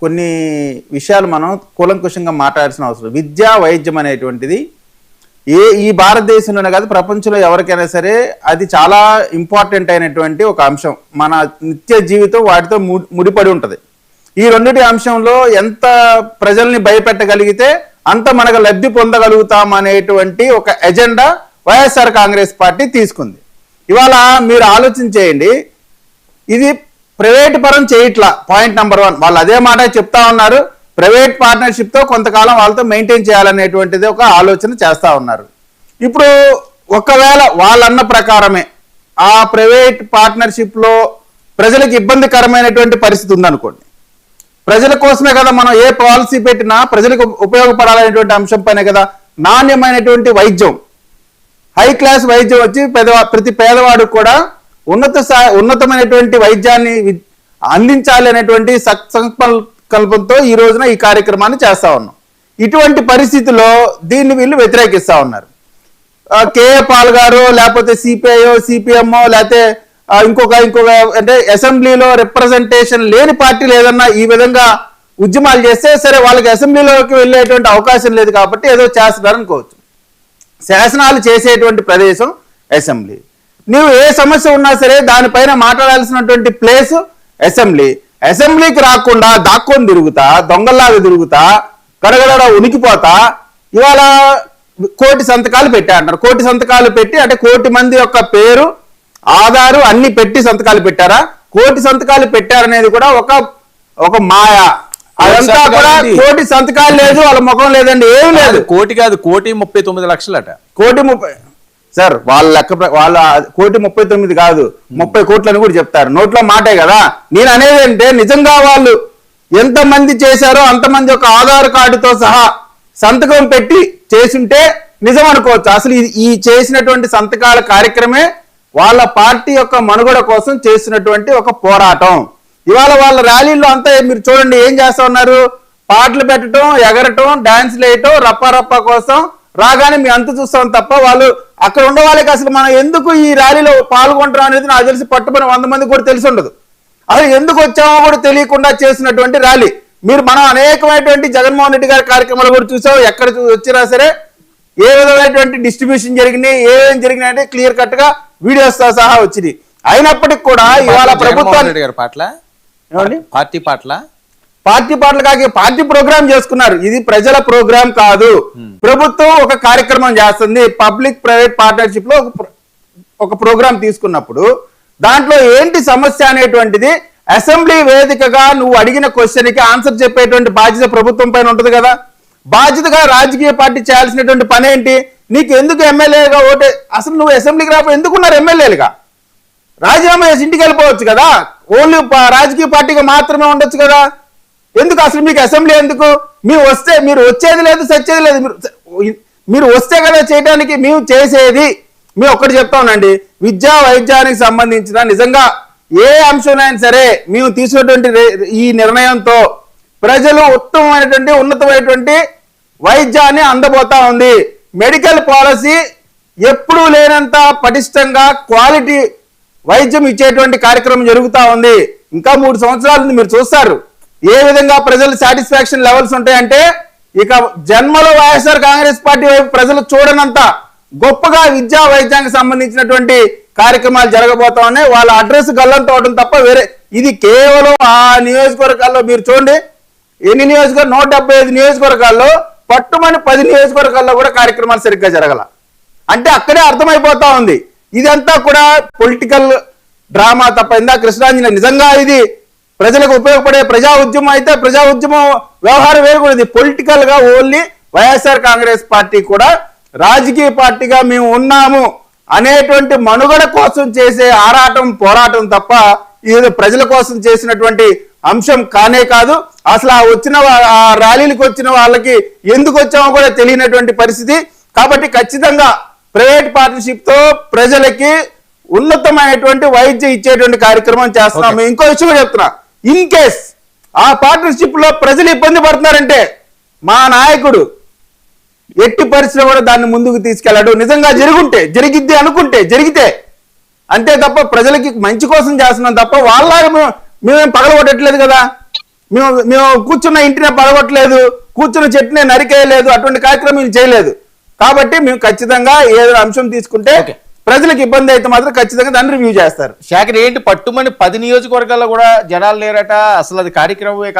కొన్ని విషయాలు మనం కూలంకుషంగా మాట్లాడాల్సిన అవసరం విద్యా వైద్యం అనేటువంటిది ఏ ఈ భారతదేశంలోనే కాదు ప్రపంచంలో ఎవరికైనా సరే అది చాలా ఇంపార్టెంట్ అయినటువంటి ఒక అంశం. మన నిత్య జీవితం వాటితో ము- ముడిపడి ఉంటుంది. ఈ రెండింటి అంశంలో ఎంత ప్రజల్ని భయపెట్టగలిగితే అంత మనకు లబ్ధి పొందగలుగుతాం అనేటువంటి ఒక ఎజెండా వైఎస్ఆర్ కాంగ్రెస్ పార్టీ తీసుకుంది. ఇవాళ మీరు ఆలోచన చేయండి. ఇది ప్రైవేట్ పరం చేయట్లా. పాయింట్ నెంబర్ వన్ వాళ్ళు అదే మాట చెప్తా ఉన్నారు. ప్రైవేట్ పార్ట్నర్షిప్తో కొంతకాలం వాళ్ళతో మెయింటైన్ చేయాలనేటువంటిది ఒక ఆలోచన చేస్తూ ఉన్నారు. ఇప్పుడు ఒకవేళ వాళ్ళన్న ప్రకారమే ఆ ప్రైవేట్ పార్ట్నర్షిప్లో ప్రజలకు ఇబ్బందికరమైనటువంటి పరిస్థితి ఉందనుకోండి. ప్రజల కోసమే కదా మనం ఏ పాలసీ పెట్టినా ప్రజలకు ఉపయోగపడాలనేటువంటి అంశం పైన కదా నాణ్యమైనటువంటి వైద్యం. హై క్లాస్ వైద్యం వచ్చి పేదవా ప్రతి పేదవాడు కూడా ఉన్నత స్థాయి ఉన్నతమైనటువంటి వైద్యాన్ని అందించాలి అనేటువంటి సంకల్పంతో ఈ రోజున ఈ కార్యక్రమాన్ని చేస్తా ఉన్నాం. ఇటువంటి పరిస్థితుల్లో దీన్ని వీళ్ళు వ్యతిరేకిస్తా ఉన్నారు. కేఏ పాల్ గారు లేకపోతే సిపిఐఓ సిపిఎంఓ లేకపోతే ఇంకొక ఇంకొక అంటే అసెంబ్లీలో రిప్రజెంటేషన్ లేని పార్టీలు ఏదన్నా ఈ విధంగా ఉద్యమాలు చేస్తే సరే వాళ్ళకి అసెంబ్లీలోకి వెళ్ళేటువంటి అవకాశం లేదు కాబట్టి ఏదో చేస్తున్నారు అనుకోవచ్చు. శాసనాలు చేసేటువంటి ప్రదేశం అసెంబ్లీ. నువ్వు ఏ సమస్య ఉన్నా సరే దానిపైన మాట్లాడాల్సినటువంటి ప్లేస్ అసెంబ్లీ. అసెంబ్లీకి రాకుండా దాక్కొని తిరుగుతా దొంగల్లాగా తిరుగుతా గడగడ ఉనికిపోతా ఇవాళ కోటి సంతకాలు పెట్టా అంటారు. కోటి సంతకాలు పెట్టి అంటే కోటి మంది యొక్క పేరు ఆధారు అన్ని పెట్టి సంతకాలు పెట్టారా? కోటి సంతకాలు పెట్టారనేది కూడా ఒక ఒక మాయ. అదంతా కూడా కోటి సంతకాలు లేదు వాళ్ళ ముఖం లేదండి ఏం లేదు. కోటి కాదు కోటి ముప్పై తొమ్మిది లక్షలట. కోటి ముప్పై సార్ వాళ్ళ లెక్క వాళ్ళ కోటి ముప్పై తొమ్మిది కాదు ముప్పై కోట్లని కూడా చెప్తారు. నోట్లో మాటే కదా? నేను అనేది అంటే నిజంగా వాళ్ళు ఎంతమంది చేశారో అంతమంది యొక్క ఆధార్ కార్డుతో సహా సంతకం పెట్టి చేసుంటే నిజం అనుకోవచ్చు. అసలు ఇది- ఈ చేసినటువంటి సంతకాల కార్యక్రమే వాళ్ళ పార్టీ యొక్క మనుగడ కోసం చేసినటువంటి ఒక పోరాటం. ఇవాళ వాళ్ళ ర్యాలీల్లో అంతా మీరు చూడండి ఏం చేస్తా ఉన్నారు? పాటలు పెట్టడం ఎగరటం డాన్స్లు వేయటం రప్ప రప్ప కోసం రాగానే మీ అంత చూస్తాం తప్ప వాళ్ళు అక్కడ ఉండే వాళ్ళకి అసలు మనం ఎందుకు ఈ ర్యాలీలో పాల్గొంటాం అనేది నాకు తెలిసి పట్టుబడిన వంద మంది కూడా తెలిసి ఉండదు. అసలు ఎందుకు వచ్చామో కూడా తెలియకుండా చేసినటువంటి ర్యాలీ. మీరు మనం అనేకమైనటువంటి జగన్మోహన్ రెడ్డి గారి కార్యక్రమాలు కూడా చూసాం. ఎక్కడ వచ్చినా సరే ఏ విధమైనటువంటి డిస్ట్రిబ్యూషన్ జరిగినాయి ఏమేం జరిగినాయి అంటే క్లియర్ కట్గా వీడియోస్తో సహా వచ్చింది అయినప్పటికీ కూడా ఇవాళ గారి పాటల? పార్టీ పాటల? పార్టీ పాటలు కాక పార్టీ ప్రోగ్రామ్ చేసుకున్నారు. ఇది ప్రజల ప్రోగ్రామ్ కాదు. ప్రభుత్వం ఒక కార్యక్రమం చేస్తుంది పబ్లిక్ ప్రైవేట్ పార్ట్నర్షిప్లో ఒక ప్ర- ఒక ప్రోగ్రామ్ తీసుకున్నప్పుడు దాంట్లో ఏంటి సమస్య అనేటువంటిది అసెంబ్లీ వేదికగా నువ్వు అడిగిన క్వశ్చన్కి ఆన్సర్ చెప్పేటువంటి బాధ్యత ప్రభుత్వం పైన ఉంటుంది కదా. బాధ్యతగా రాజకీయ పార్టీ చేయాల్సినటువంటి పని ఏంటి? నీకు ఎందుకు ఎమ్మెల్యేగా ఓటే అసలు నువ్వు అసెంబ్లీకి రాకపోతే ఎందుకున్నారు ఎమ్మెల్యేలుగా? రాజీనామా చేసి ఇంటికి వెళ్ళిపోవచ్చు కదా. ఓన్లీ రాజకీయ పార్టీగా మాత్రమే ఉండొచ్చు కదా. ఎందుకు అసలు మీకు అసెంబ్లీ ఎందుకు? మీరు వస్తే మీరు వచ్చేది లేదు సచ్చేది లేదు. మీరు మీరు వస్తే కదా చేయడానికి మేము చేసేది. మేము ఒక్కటి చెప్తామండి విద్యా వైద్యానికి సంబంధించిన నిజంగా ఏ అంశమైనా సరే మేము తీసుకున్నటువంటి ఈ నిర్ణయంతో ప్రజలు ఉత్తమమైనటువంటి ఉన్నతమైనటువంటి వైద్యాన్ని అందబోతా ఉంది. మెడికల్ పాలసీ ఎప్పుడూ లేనంత పటిష్టంగా క్వాలిటీ వైద్యం ఇచ్చేటువంటి కార్యక్రమం జరుగుతూ ఉంది. ఇంకా మూడు సంవత్సరాలు మీరు చూస్తారు. ఏ విధంగా ప్రజలు సాటిస్ఫాక్షన్ లెవెల్స్ ఉంటాయంటే ఇక జన్మలో వైఎస్ఆర్ కాంగ్రెస్ పార్టీ వైపు ప్రజలు చూడనంత గొప్పగా విద్యా వైద్యానికి సంబంధించినటువంటి కార్యక్రమాలు జరగబోతా ఉన్నాయి వాళ్ళ అడ్రస్ గల్లంతో అవడం తప్ప వేరే ఇది కేవలం ఆ నియోజకవర్గాల్లో మీరు చూడండి. ఎన్ని నియోజకవర్గం నూట డెబ్బై ఐదు నియోజకవర్గాల్లో పట్టుమని పది నియోజకవర్గాల్లో కూడా కార్యక్రమాలు సరిగ్గా జరగల. అంటే అక్కడే అర్థమైపోతా ఉంది. ఇదంతా కూడా పొలిటికల్ డ్రామా తప్ప. ఇందా కృష్ణాంజలి నిజంగా ఇది ప్రజలకు ఉపయోగపడే ప్రజా ఉద్యమం అయితే ప్రజా ఉద్యమం వ్యవహారం వేరు కూడా. ఇది పొలిటికల్గా ఓన్లీ వైఎస్ఆర్ కాంగ్రెస్ పార్టీ కూడా రాజకీయ పార్టీగా మేము ఉన్నాము అనేటువంటి మనుగడ కోసం చేసే ఆరాటం పోరాటం తప్ప ఇది ప్రజల కోసం చేసినటువంటి అంశం కానే కాదు. అసలు ఆ వచ్చిన ఆ ర్యాలీలకు వచ్చిన వాళ్ళకి ఎందుకు వచ్చామో కూడా తెలియనటువంటి పరిస్థితి. కాబట్టి ఖచ్చితంగా ప్రైవేట్ పార్ట్నర్షిప్తో ప్రజలకి ఉన్నతమైనటువంటి వైద్యం ఇచ్చేటువంటి కార్యక్రమం చేస్తున్నాము. ఇంకో విషయం చెప్తున్నా. ఇన్ కేస్ ఆ పార్ట్నర్షిప్లో ప్రజలు ఇబ్బంది పడుతున్నారంటే మా నాయకుడు ఎట్టి పరిస్థితిలో కూడా దాన్ని ముందుకు తీసుకెళ్ళాడు. నిజంగా జరుగుంటే జరిగిద్ది అనుకుంటే జరిగితే అంతే తప్ప ప్రజలకి మంచి కోసం చేస్తున్నాం తప్ప వాళ్ళ మేమేం పగలగొట్టట్లేదు కదా. మేము మేము కూర్చున్న ఇంటినే పడగొట్టలేదు కూర్చున్న చెట్టునే నరికేయలేదు అటువంటి కార్యక్రమం చేయలేదు. కాబట్టి మేము ఖచ్చితంగా ఏదో అంశం తీసుకుంటే ప్రజలకు ఇబ్బంది అయితే మాత్రం ఖచ్చితంగా దాన్ని రివ్యూ చేస్తారు. శాఖ ఏంటి పట్టుమని పది నియోజకవర్గాల్లో కూడా జనాలు లేరట? అసలు అది కార్యక్రమమే